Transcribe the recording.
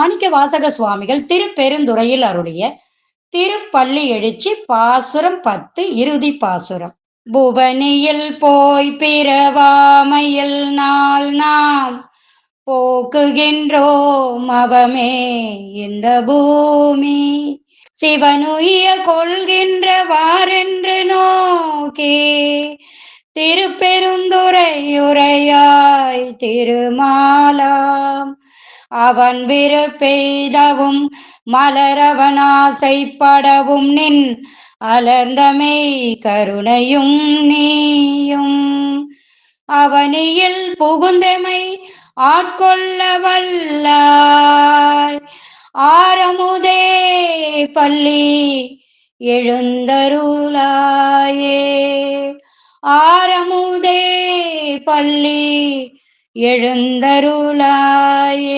மாணிக்க வாசக சுவாமிகள் திருப்பெருந்துறையில் அருளிய திருப்பள்ளி எழுச்சி பாசுரம் பத்து இறுதி பாசுரம். புவனியில் போய் பிறவாமையில் நாள் நாம் போக்குகின்றோம் அவமே இந்த பூமி. சிவனுய கொள்கின்றவாரென்று நோக்கே திருப்பெருந்துரையுரையாய் திருமாலாம் அவன் விருப்பெய்தவும் மலரவன் ஆசைப்படவும் நின் அலர்ந்தமை கருணையும் நீயும். அவனியில் புகுந்தமை ஆட்கொள்ள வல்லாய். ஆரமுதே பள்ளி எழுந்தருளாயே. ஆரமுதே பள்ளி எழுந்தருளாயே.